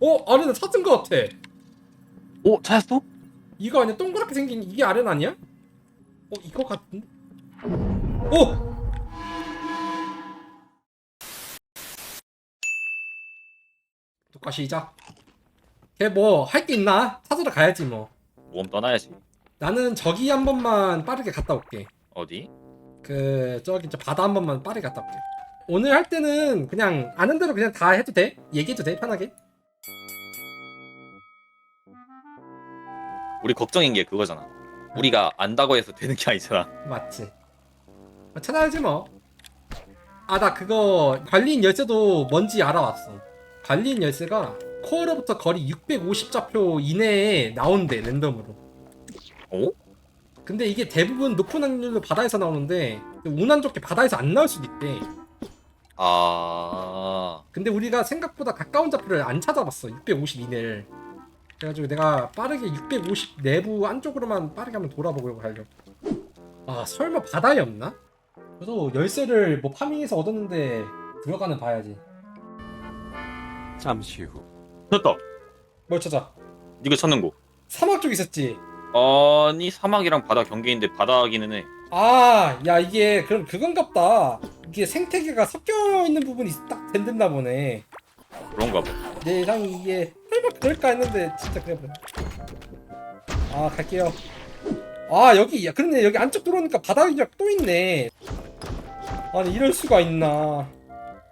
어 아레나 찾은 거 같아 오 찾았어? 이거 아니야 동그랗게 생긴 이게 아레나 아니야? 어 이거 같은데? 오! 독가 시작 걔뭐 할 게 있나? 찾으러 가야지 뭐 모험 떠나야지. 나는 저기 한 번만 빠르게 갔다 올게 어디? 그 저기 저 바다 한 번만 빠르게 갔다 올게 오늘 할 때는 그냥 아는 대로 그냥 다 해도 돼? 얘기해도 돼? 편하게? 우리 걱정인 게 그거잖아. 우리가 안다고 해서 되는 게 아니잖아. 맞지. 아, 찾아야지 뭐 아 나 그거 관리인 열쇠도 뭔지 알아왔어. 관리인 열쇠가 코어로부터 거리 650좌표 이내에 나온대 랜덤으로. 오? 근데 이게 대부분 높은 확률로 바다에서 나오는데 운 안 좋게 바다에서 안 나올 수도 있대. 아. 근데 우리가 생각보다 가까운 좌표를 안 찾아봤어 650 이내를 그래가지고 내가 빠르게 650 내부 안쪽으로만 빠르게 한번 돌아보고 가려고 아 설마 바다에 없나? 그래도 열쇠를 뭐 파밍해서 얻었는데 들어가는 봐야지 잠시 후 찾았다. 뭘 찾아? 네가 찾는 곳. 사막 쪽 있었지? 아니 사막이랑 바다 경계인데 바다기는 해. 아, 야 이게 그럼 그건갑다. 이게 생태계가 섞여 있는 부분이 딱 된댔나 보네. 그런가 봐. 내 예상이 이게 설마 그럴까 했는데 진짜 그래 버려. 아 갈게요. 아 여기 야 그러네 여기 안쪽 들어오니까 바닥이 또 있네. 아니 이럴 수가 있나?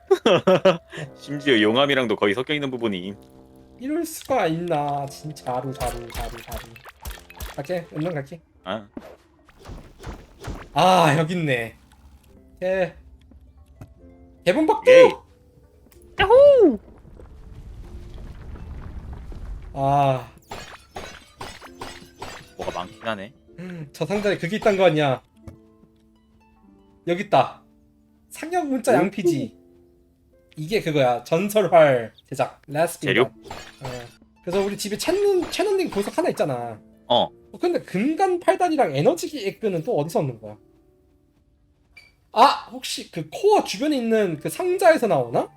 심지어 용암이랑도 거의 섞여 있는 부분이. 이럴 수가 있나? 진짜로 자루 자루 자루. 갈게 얼른 갈게. 아 아 여기 있네. 예. 대본박도. 예이. 아. 뭐가 많긴 하네. 저 상자에 그게 있단 거 아니야? 여기 있다. 상형 문자 오. 양피지. 이게 그거야. 전설활 제작. 라스피. 재료? 어. 그래서 우리 집에 채널 채널링 보석 하나 있잖아. 어. 어, 근데 금간 팔단이랑 에너지 에그는 또 어디서 얻는 거야? 아 혹시 그 코어 주변에 있는 그 상자에서 나오나?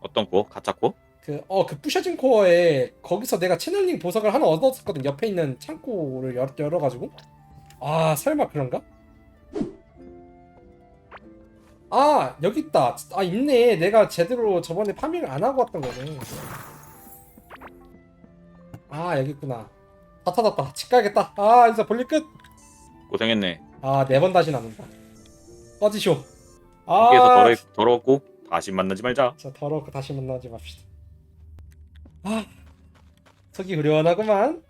어떤 코? 가짜 코? 그 어 그 부셔진 코어에 거기서 내가 채널링 보석을 하나 얻었었거든. 옆에 있는 창고를 열, 열어가지고. 아 설마 그런가? 아 여기 있다. 아 있네. 내가 제대로 저번에 파밍을 안 하고 왔던 거네. 아 여기 있구나. 다 찾았다. 집 가야겠다. 아 이제 볼일 고생했네. 끝아 네 번 다시 나눈다. 꺼지쇼. 아. 여기에서 더러 더럽고 다시 만나지 말자. 자 더럽고 다시 만나지 맙시다 아 속이 후련하구만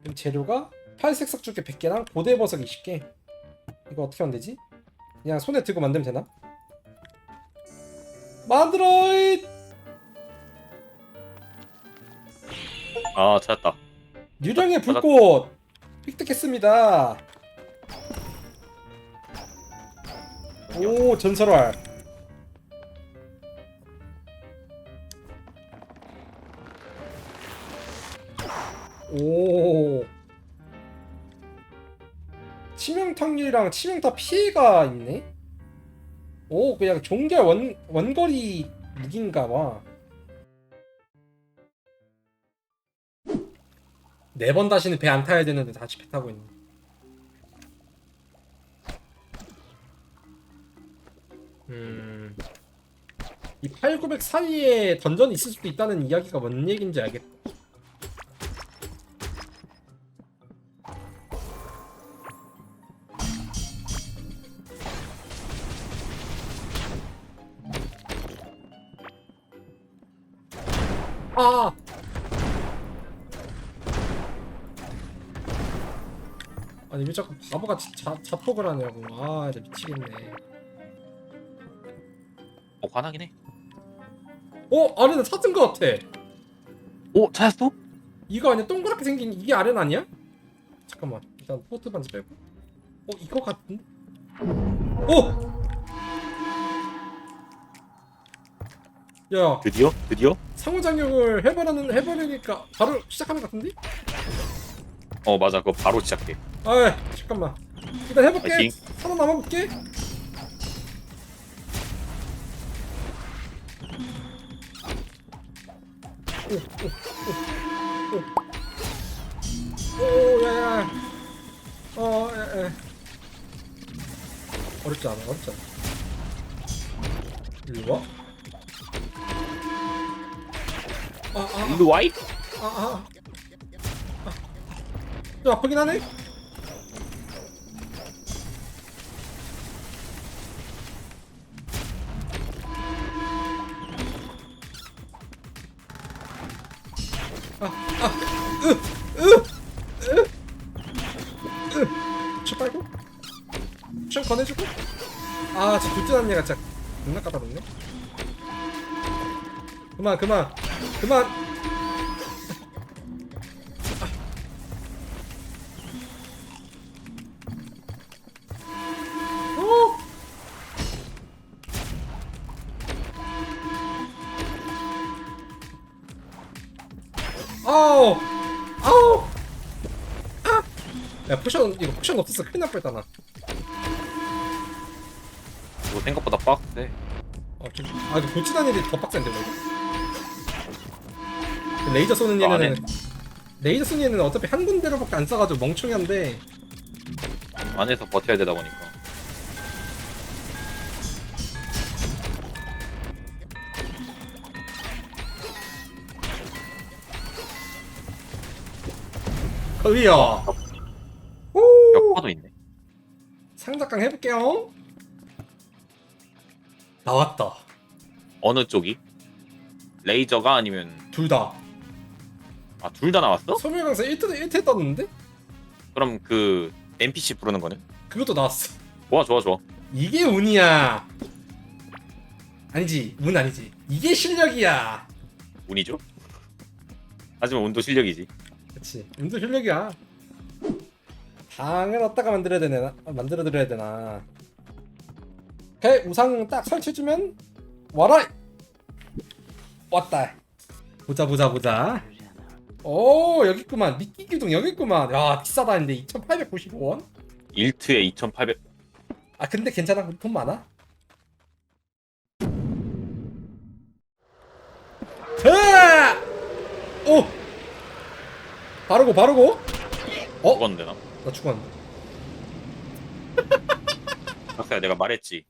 그럼 재료가 팔색 석죽게 100개랑 고대 버섯 20개 이거 어떻게 하면 되지? 그냥 손에 들고 만들면 되나? 만들어잇! 아 찾았다. 유령의 불꽃 획득했습니다 오 전설활 치명타률이랑 치명타 피해가 있네 오 그냥 종결 원, 원거리 무기인가 봐 네 번 다시는 배 안 타야 되는데 다시 배 타고 있네. 음. 이 8900 사이에 던전이 있을 수도 있다는 이야기가 뭔 얘기인지 알겠다. 아! 아니 왜 자꾸 바보같이 자, 자폭을 하냐고 아 진짜 미치겠네 어 화나긴 해. 어? 아레나 찾은 거 같아 오 찾았어? 이거 아니야 동그랗게 생긴 이게 아레나 아니야? 잠깐만 일단 포트 반지 빼고 어 이거 같은데? 어! 야 드디어 드디어? 상호작용을 해버리는 해버리니까 바로 시작하는 것 같은데? 어 맞아 그거 바로 시작해. 아 잠깐만 일단 해볼게 파이팅. 살아남아볼게 오, 야야. 어, 야, 야. 어렵지 않아, 어렵지 않아. 일로 와? 아, 아, 아, 와이? 아, 아. 아. 좀 아프긴 하네? 아, 아, 으, 으, 으, 으. 쳐 빨고, 쳐 건네주고. 아, 진짜 굿즈한 얘가 진짜 존나 까다롭네. 그만, 그만, 그만. 오! 아우! 아우! 아! 야 포션 이거 포션 없었어 큰일 날 뻔했다 나. 이거 생각보다 빡세. 어, 좀, 아 이거 일이 더 빡센데 이거. 그 레이저 쏘는 아, 얘는 레이저 쏘는 얘는 어차피 한 군데로밖에 안 쏴가지고 멍청한데 안에서 버텨야 되다 보니까. 거기요. 벽화도 있네. 상작강 해볼게요. 나왔다. 어느 쪽이? 레이저가 아니면 둘 다. 아 둘 다 나왔어? 소멸 강사 1트 1트 떴는데 그럼 그 NPC 부르는 거는? 그것도 나왔어. 좋아 좋아 좋아. 이게 운이야. 아니지 운 아니지. 이게 실력이야. 운이죠? 하지만 운도 실력이지. 그렇지. 운도 실력이야. 방을 어디다가 만들어야 되나? 만들어 드려야 되나? 오케이 우상 딱 설치해주면 와라. 왔다. 보자 보자 보자. 오 여기 있구만 미끼 기둥 여기 있구만. 야 비싸다 했는데 2,895원. 1트에 2,800. 아 근데 괜찮아 우리 돈 많아 으아! 오 바르고 바르고 어? 그건데 나. 나 죽었는데 박사야 내가 말했지.